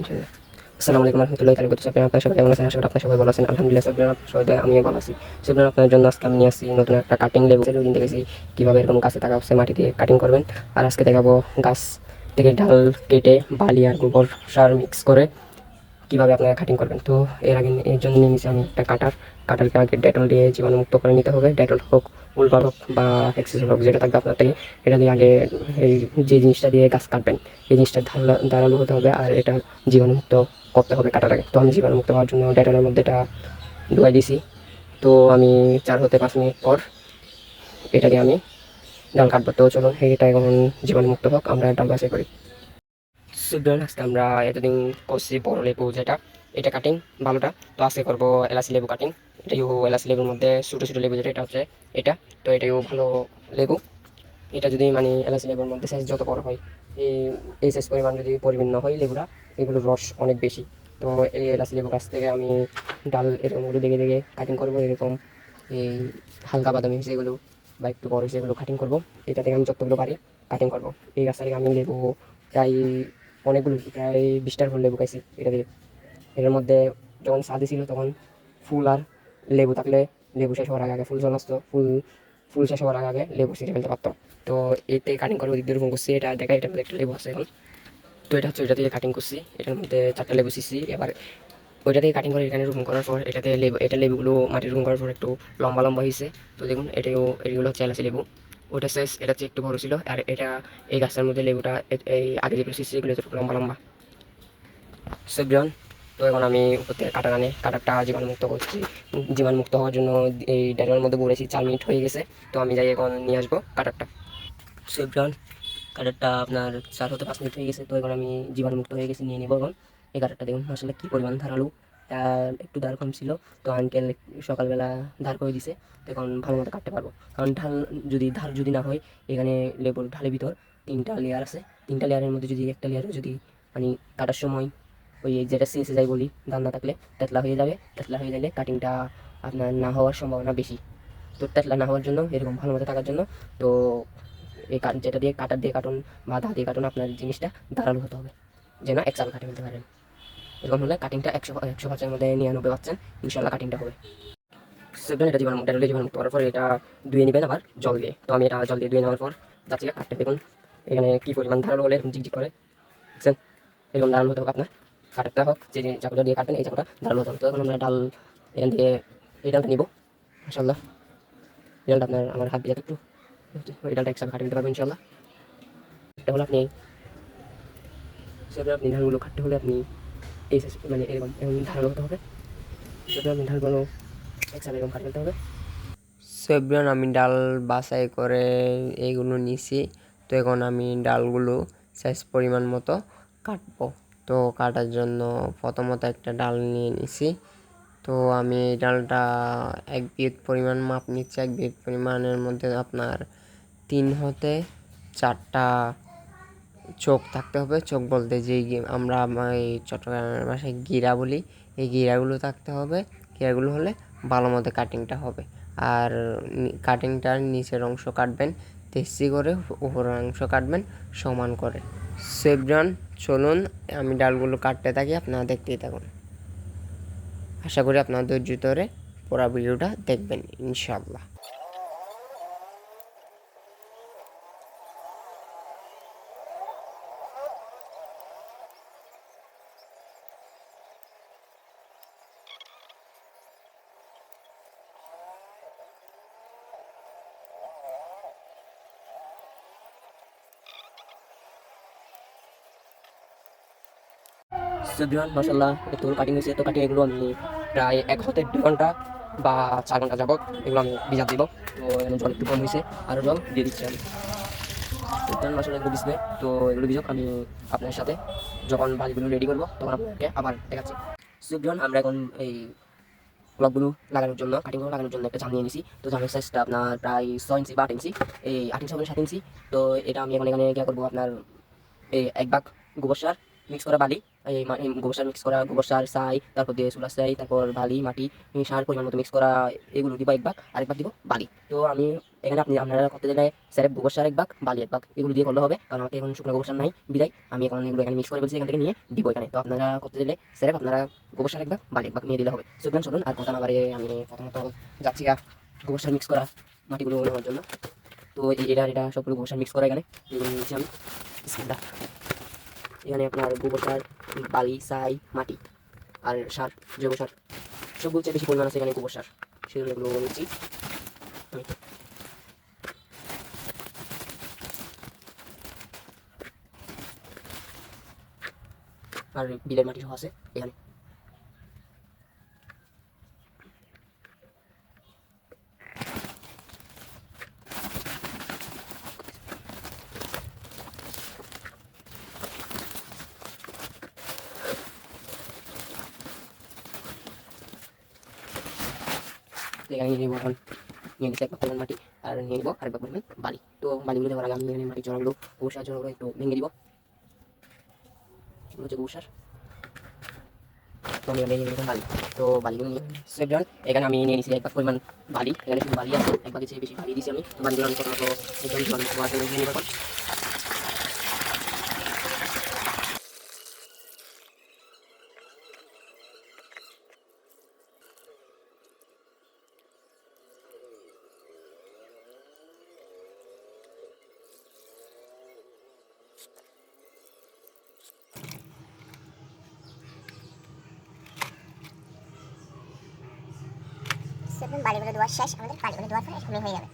ইনশাআল্লাহ। আসসালামু আলাইকুম রহমতুল্লাহ তারিখ করতে আপনার সবাই কেমন আছেন? আশা করি আপনার সবাই ভালো আছেন। আলহামদুলিল্লাহ, সবাই সবাই আমি ভালো আছি। সেগুলো আপনার জন্য আজকে আমি নিয়ে আসি নতুন একটা কাটিং লেবু ওই দিন দেখেছি কীভাবে এরকম গাছে থাকা অবস্থায় মাটি দিয়ে কাটিং করবেন। আর আজকে দেখাবো গাছ থেকে ডাল কেটে বালি আর গোবর সার মিক্স করে কীভাবে আপনারা কাটিং করবেন? তো এর আগে এর জন্য নিয়ে নিয়েছি আমি একটা কাটার কাটারকে আগে ডেটল দিয়ে জীবাণুমুক্ত করে নিতে হবে। ডেটল হোক উলবার হোক বা এক্সেস হোক, যেটা থাকবে আপনার থেকে, এটা দিয়ে আগে এই যে জিনিসটা দিয়ে গাছ কাটবেন, এই জিনিসটা ধারালো হতে হবে আর এটা জীবাণুমুক্ত করতে হবে কাটার আগে। তো আমি জীবাণুমুক্ত হওয়ার জন্য ডেটলের মধ্যে এটা ডুবাই দিছি। তো আমি চার হতে পাঁচ মিনিট পর এটা দিয়ে আমি ডাল কাটবো। তো চলুন, এটা এখন জীবাণুমুক্ত হোক, আমরা ডাল বাছাই করি। আজকে আমরা এতদিন করছি, বড় লেবু যেটা, এটা কাটিং ভালোটা তো আজকে করব এলাচি লেবু কাটিং এটাও এলাচি লেবুর মধ্যে ছোটো ছোটো লেবু যেটা, এটা হচ্ছে এটা। তো এটাও ভালো লেবু। এটা যদি মানে এলাচি লেবুর মধ্যে সাইজ যত বড় হয়, এই এই সাইজ পরিমাণ যদি পরিমাণ না হয় লেবুরা এগুলোর রস অনেক বেশি। তো এই এলাচি লেবু গাছ থেকে আমি ডাল এরকমগুলো দেখে দেখে কাটিং করব, এরকম এই হালকা বাদামি যেগুলো বা একটু বড় সেগুলো কাটিং করব। এটা থেকে আমি যতগুলো পারি কাটিং করব। এই গাছটা থেকে আমি লেবু প্রায় অনেকগুলো, প্রায় বিশটার ফুল লেবু খাইছি এটা দিয়ে। এটার মধ্যে যখন সাদে ছিল তখন ফুল আর লেবু থাকলে লেবু শেষ হওয়ার আগে আগে ফুল চলে আসতো। ফুল ফুল শেষ হওয়ার আগে আগে লেবু ছিঁড়ে ফেলতে পারতো। তো এতে কাটিং করে ওদিক দিয়ে রকম করছি, এটা দেখা এটার মধ্যে একটা লেবু আছে এখন। তো এটা হচ্ছে ওইটা দিয়ে কাটিং করছি, এটার মধ্যে চারটা লেবু ছিঁড়ছি। এবার ওইটা দিয়ে কাটিং করে এখানে রুম করার পর এটাতে লেবু, এটা লেবুগুলো মাটির রুম করার পর একটু লম্বা লম্বা হয়েছে তো দেখুন, এটাও এগুলো হচ্ছে এলাচি লেবু। ওটা শেষ এটা হচ্ছে একটু বড় ছিল, আর এটা এই গাছটার মধ্যে লেবুটা এই আগে যেগুলো ছিঁড়ছি এগুলো একটু লম্বা লম্বা। সেভজন তো এখন আমি উপর থেকে কাটার আনে কাটারটা জীবাণুমুক্ত করছি। জীবাণুমুক্ত হওয়ার জন্য এই ডাইরের মধ্যে বলেছি চার মিনিট হয়ে গেছে। তো আমি যাই এখন নিয়ে আসব কাটারটা। সেভজন কাটারটা আপনার চার হতে পাঁচ মিনিট হয়ে গেছে, তো এখন আমি জীবাণুমুক্ত হয়ে গেছি, নিয়ে নেব এখন। এই কাটারটা দেখুন আসলে কী পরিমাণ ধারালো। একটু ধার কম ছিল, তো আঙ্কেল সকালবেলা ধার করে দিছে এখন ভালো মতো কাটতে পারব। কারণ ঢাল যদি, ধার যদি না হয়, এখানে লেবুর ঢালের ভিতর তিনটা লেয়ার আছে। তিনটা লেয়ারের মধ্যে যদি একটা লেয়ারে যদি মানে কাটার সময় ওই যেটা সিএসে যাই বলি ধান না থাকলে তেতলা হয়ে যাবে। তেতলা হয়ে গেলে কাটিংটা আপনার না হওয়ার সম্ভাবনা বেশি। তো তেতলা না হওয়ার জন্য, এরকম ভালো মতো থাকার জন্য, তো এই যেটা দিয়ে কাটার দিয়ে কাটুন বা দা দিয়ে কাটুন, আপনার জিনিসটা ধারালো হতে হবে। যেন একসাথে কাটে ফেলতে পারেন। এরকম হলে কাটিংটা একশো একশো পাঁচের মধ্যে নিরানব্বই পাচ্ছেন ইনশাল্লাহ কাটিংটা হবে। সেভেন এটা জীবাণু মুক্ত জীবাণু করার পর এটা ধুয়ে নেবেন আবার জল দিয়ে। তো আমি এটা জল দিয়ে ধুয়ে নেওয়ার পর যাচ্ছি কাটতে দেখুন, এখানে কী পরিমাণ ধারালো হলে এরকম ঝিকঝিক করে। বুঝছেন? এরকম ধারালো হতে হবে আপনার। কাটারটা হোক, যে চাকুটা দিয়ে কাটবেন, এই চাকুটা ধারালো হতে হবে তো এখন আমরা ডাল এখান থেকে এই ডালটা নিব ইনশাল্লাহ এই ডালটা আপনার, আমার হাত দিয়ে একটু ওই ডালটা একসাথে কাটে নিতে পারবেন ইনশাল্লাহ এটা হলো আপনি সেটা আপনি ধানগুলো কাটতে হলে আপনি এই মানে এরকম এরকম হতে হবে। একসাথে এরকম হবে। আমি ডাল বাছাই করে এইগুলো নিছি। তো এখন আমি ডালগুলো সাইজ পরিমাণ মতো কাটবো। তো কাটার জন্য প্রথমত একটা ডাল নিয়ে নিছি। তো আমি এই ডালটা এক বিয়েত পরিমাণ মাপ নিচ্ছি। এক বিয়েত পরিমাণের মধ্যে আপনার তিন হতে চারটা চোখ থাকতে হবে। চোখ বলতে যেই আমরা এই চট্টগ্রামের ভাষায় গিরা বলি, এই গিরাগুলো থাকতে হবে। গিরাগুলো হলে ভালো মতো কাটিংটা হবে। আর কাটিংটার নিচের অংশ কাটবেন তেসি করে উপরের অংশ কাটবেন, সমান করে। সেভরান চলুন, আমি ডালগুলো কাটতে থাকি, আপনারা দেখতেই থাকুন। আশা করি আপনারা ধৈর্য ধরে পুরো ভিডিওটা দেখবেন ইনশাল্লাহ সুবিধান মাসাল্লাহ একটু কাটিং হয়েছে তো কাটিং এগুলো আমি প্রায় এক হতে দুই ঘণ্টা বা চার ঘণ্টা যাবত এগুলো আমি ভিজা দিব। তো জল একটু কম হয়েছে আরও জল দিয়ে দিচ্ছি আমি। সুবিধান মাসাল্লাহ এগুলো ভিজবে। তো এগুলো ভিজক, আমি আপনার সাথে যখন বালিগুলো রেডি করব, তখন আপনাকে আবার দেখাচ্ছি। সুবিধান আমরা এখন এই ব্লকগুলো লাগানোর জন্য কাটিংগুলো লাগানোর জন্য একটা নিয়ে নিছি। তো জামের সাইজটা আপনার প্রায় ছয় ইঞ্চি বা আট ইঞ্চি, এই আট ইঞ্চি সাত ইঞ্চি। তো এটা আমি এখন এখানে কী করব, আপনার এই এক ভাগ গোবর সার মিক্স করা বালি এই গোবর সার মিক্স করা, গোবর সার, ছাই, তারপর দিয়ে চুলা ছাই তারপর বালি, মাটি সার পরিমাণ মতো মিক্স করা, এগুলো দিব এক ভাগ, আরেক দিব বালি। তো আমি এখানে আপনি আপনারা করতে দিলে স্যারের গোবর সার এক ভাগ, বালি এক ভাগ, এগুলো দিয়ে করলে হবে, কারণ আমাকে এখন শুকনো গোবর সার নাই, বিদায়। আমি এখন এগুলো এখানে মিক্স করে বলছি এখান থেকে নিয়ে দিব এখানে। তো আপনারা করতে দিলে স্যারের আপনারা গোবর সার এক ভাগ, বালি এক ভাগ নিয়ে দিলে হবে। সুতরাং চলুন আর কথা না আমি প্রথমত যাচ্ছি গোবর সার মিক্স করা, মাটিগুলো নেওয়ার জন্য। তো এটা এটা সবগুলো গোবর সার মিক্স করা এখানে। নিয়েছি আমি। এখানে আপনার গোবর সার, বালি সাই মাটি আর সার, জৈব সার সবগুলো চেয়ে বেশি পরিমাণ আছে এখানে গোবর সার। সেগুলো এগুলো নিচ্ছি আর বিলের মাটি সব আছে এখানে। এখানে নিয়ে নিবো এখন নিয়ে নিচ্ছি এক পরিমাণ মাটি আর নিয়ে নিবো আরেক পরিমাণ বালি তো বালিগুলো দেওয়ার আগে আমি এখানে মাটির জড়াগুলো গোবর জড়াগুলো একটু ভেঙে দিব হচ্ছে গোবর তো আমি নিয়ে বালি তো বালিগুলো নিয়ে সেভজন এখানে আমি নিয়ে নিয়েছি এক পরিমাণ বালি এখানে শুধু বালি আছে এক ভাগের বেশি বালি দিয়েছি আমি তো বালিগুলো আমি প্রথমত নিয়ে নিব সেভেন বালিগুলো দেওয়া শেষ, আমাদের বালিগুলো দেওয়ার পরে এরকমই হয়ে যাবে।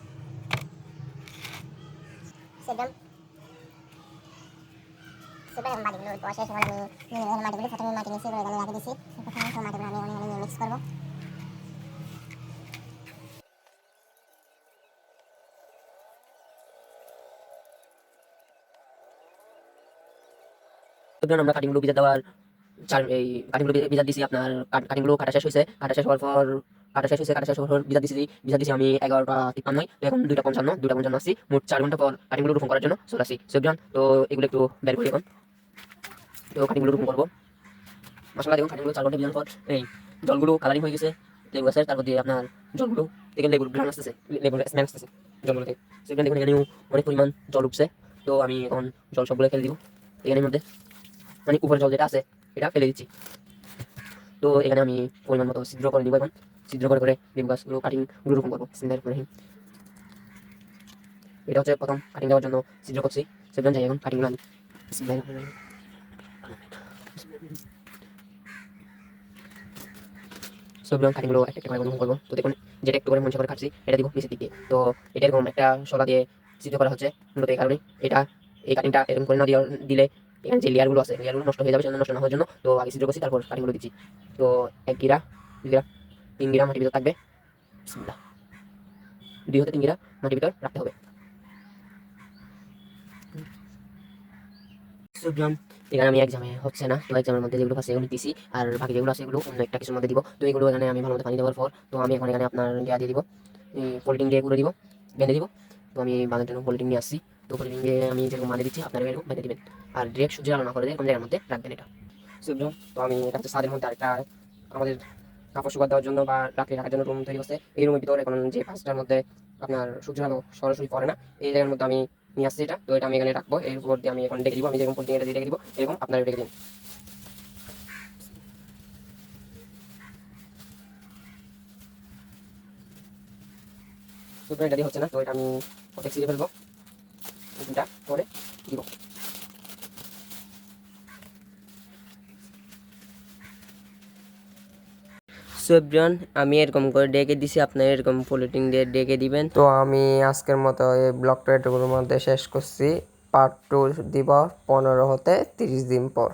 তখন আমরা কাটিংগুলো ভিজা দেওয়ার কাটিংগুলো ভিজা দিছি আপনার কাট- কাটিংগুলো কাটা শেষ হয়েছে। কাটা শেষ হওয়ার পর কাটা শেষ হয়েছে, কাটা শেষ হওয়ার ভিজা দিছি ভিজা দিছি আমি এগারোটা তিপ্পান্ন তো এখন দুইটা পঞ্চান্ন দুইটা পঞ্চান্ন আসছি, মোট চার ঘণ্টা পর কাটিংগুলো রোপণ করার জন্য চলে আসি সেভজন তো এগুলো একটু বের করি এখন তো কাটিংগুলো রোপণ করব। মশলা দেখুন কাটিংগুলো চার ঘণ্টা ভিজানোর পর, এই জলগুলো কালারিং হয়ে গেছে, লেবু গাছের তারপর দিয়ে আপনার জলগুলো থেকে লেবুর গ্রান আসতেছে, লেবুর স্মেল আসতেছে জলগুলোতে। সেখানে দেখুন, এখানেও অনেক পরিমাণ জল উঠছে, তো আমি এখন জল সবগুলো ফেলে দিব, এখানের মধ্যে। মানে উপরে জল যেটা আছে, এটা ফেলে দিচ্ছি। তো এখানে আমি পরিমাণ মতো ছিদ্র করে দিব এখন। ছিদ্র করে করে লেবু গাছগুলো কাটিংগুলো রকম করব। সিন্দার করে। এটা হচ্ছে প্রথম কাটিং দেওয়ার জন্য ছিদ্র করছি। সেভেন যাই এখন কাটিংগুলো আনি কাটিংগুলো যেটা একটু তো এটা করা হচ্ছে কারণে। এটা এই এরকম দিলে আছে নষ্ট হয়ে যাবে নষ্ট না হওয়ার জন্য। তো আগে ছিদ্র করছি, তারপর কাটিংগুলো দিচ্ছি। তো এক গিরা, দুই গিরা। তিন গিরা মাটির ভিতর থাকবে। দুই হতে তিন মাটির ভিতর রাখতে হবে। সুজন এখানে আমি এক্সামে হচ্ছে না, তো এক্সামের মধ্যে যেগুলো আছে, এগুলো দিছি, আর বাকি যেগুলো আছে, এগুলো অন্য একটা কিছুর মধ্যে দিব। তো এগুলো এখানে আমি ভালো মতো পানি দেওয়ার পর, তো আমি এখন এখানে আপনার ইয়া দিয়ে দিব পলিটিং দিয়ে গুঁড়ো দিব, বেঁধে দিব। তো আমি বাঁধার জন্য পলিটিং নিয়ে আসছি। তো পলিটিং দিয়ে আমি যেরকম বাঁধে দিচ্ছি, আপনারা এরকম বেঁধে দিবেন। আর ডিরেক্ট সূর্য আলো না করে দিয়ে কোন জায়গার মধ্যে রাখবেন এটা। সুজন তো আমি এটা হচ্ছে ছাদের মধ্যে আরেকটা, আমাদের কাপড় শুকার দেওয়ার জন্য বা রাখলে রাখার জন্য রুম তৈরি করছে এই রুমের ভিতরে এখন যে পাঁচটার মধ্যে আপনার সূর্য আলো সরাসরি পড়ে না, এই জায়গার মধ্যে আমি নিয়ে আসছি এটা। তো এটা আমি এখানে রাখব, এর উপর দিয়ে আমি এখন ডেকে দিব, আমি যেরকম পলিটিং এটা দিয়ে রেখে দিব, এরকম আপনারা রেখে দিন। এটা দিয়ে হচ্ছে না, তো এটা আমি ফেলব। এটা করে দিব। সবজন আমি এরকম করে ডেকে দিছি, আপনার এরকম পলিটিং দিয়ে ডেকে দিবেন। তো আমি আজকের মতো এই ব্লগটা এটুকুর মধ্যে শেষ করছি। পার্ট টু দিব পনেরো হতে তিরিশ দিন পর।